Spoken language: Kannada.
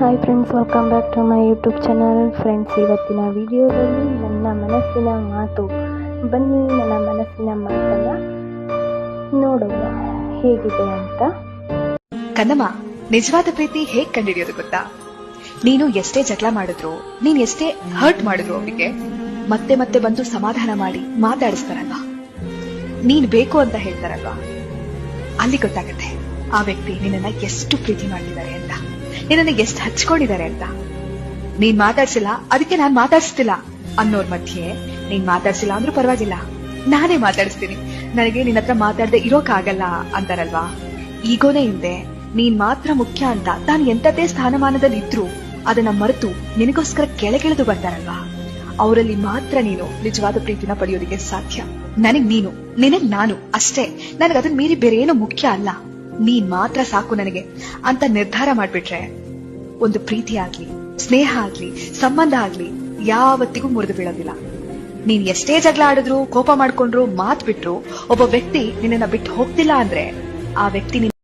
Hi friends welcome back to my YouTube channel friends ಇವತ್ತಿನ ವಿಡಿಯೋದಲ್ಲಿ ನನ್ನ ಮನಸ್ಸಿನ ಮಾತು. ಬನ್ನಿ, ನನ್ನ ಮನಸ್ಸಿನ ಮಾತನ್ನು ನೋಡುವ ಹೇಗಿದೆ ಅಂತ. ಕನ್ನಮ್ಮ, ನಿಜವಾದ ಪ್ರೀತಿ ಹೇಗ್ ಕಂಡಿಡಿಯೋದು ಗೊತ್ತಾ? ನೀನು ಎಷ್ಟೇ ಜಗಳ ಮಾಡಿದ್ರು, ನೀನ್ ಎಷ್ಟೇ ಹರ್ಟ್ ಮಾಡಿದ್ರು ಅವರಿಗೆ, ಮತ್ತೆ ಮತ್ತೆ ಬಂದು ಸಮಾಧಾನ ಮಾಡಿ ಮಾತಾಡಿಸ್ತಾರಲ್ವ? ನೀನ್ ಬೇಕು ಅಂತ ಹೇಳ್ತಾರಲ್ವಾ? ಅಲ್ಲಿ ಗೊತ್ತಾಗತ್ತೆ, ಆ ವ್ಯಕ್ತಿ ನಿನ್ನನ್ನ ಎಷ್ಟು ಪ್ರೀತಿ ಮಾಡಿದ್ದಾರೆ ಅಂತ. ನಿನ್ನನ್ನ ಎಷ್ಟು ಹಚ್ಕೊಂಡಿದ್ದಾರೆ ಅಂತ? ನೀನ್ ಮಾತಾಡ್ಸಿಲ್ಲ, ಅದಕ್ಕೆ ನಾನ್ ಮಾತಾಡ್ಸ್ತಿಲ್ಲ ಅನ್ನೋರ್ ಮಧ್ಯೆ ನೀನ್ ಮಾತಾಡ್ಸಿಲ್ಲ ಅಂದ್ರೂ ಪರವಾಗಿಲ್ಲ. ನಾನೇ ಮಾತಾಡಿಸ್ತೀನಿ. ನನಗೆ ನಿನ್ನ ಹತ್ರ ಮಾತಾಡದೆ ಇರೋಕಾಗಲ್ಲ ಅಂತಾರಲ್ವಾ? ಈಗೋನೇ ಹಿಂದೆ, ನೀನ್ ಮಾತ್ರ ಮುಖ್ಯ ಅಂತ ತಾನು ಎಂತದೇ ಸ್ಥಾನಮಾನದಲ್ಲಿ ಇದ್ರು ಅದನ್ನ ಮರೆತು ನಿನಗೋಸ್ಕರ ಕೆಳಗಿಳಿದು ಬರ್ತಾರಲ್ವಾ ಅವರಲ್ಲಿ ಮಾತ್ರ ನೀನು ನಿಜವಾದ ಪ್ರೀತಿನ ಪಡೆಯೋದಿಕ್ಕೆ ಸಾಧ್ಯ. ನನಗ್ ನೀನು, ನಿನಗ್ ನಾನು ಅಷ್ಟೇ. ನನಗದನ್ ಮೀರಿ ಬೇರೆ ಏನು ಮುಖ್ಯ ಅಲ್ಲ. ನೀನ್ ಮಾತ್ರ ಸಾಕು ನನಗೆ ಅಂತ ನಿರ್ಧಾರ ಮಾಡ್ಬಿಟ್ರೆ ಒಂದು ಪ್ರೀತಿ ಆಗ್ಲಿ, ಸ್ನೇಹ ಆಗ್ಲಿ, ಸಂಬಂಧ ಆಗ್ಲಿ, ಯಾವತ್ತಿಗೂ ಮುರಿದು ಬೀಳೋದಿಲ್ಲ. ನೀನ್ ಎಷ್ಟೇ ಜಗಳ ಆಡಿದ್ರು, ಕೋಪ ಮಾಡ್ಕೊಂಡ್ರು, ಮಾತ್ ಬಿಟ್ರು, ಒಬ್ಬ ವ್ಯಕ್ತಿ ನಿನ್ನನ್ನ ಬಿಟ್ಟು ಹೋಗ್ತಿಲ್ಲ ಅಂದ್ರೆ, ಆ ವ್ಯಕ್ತಿ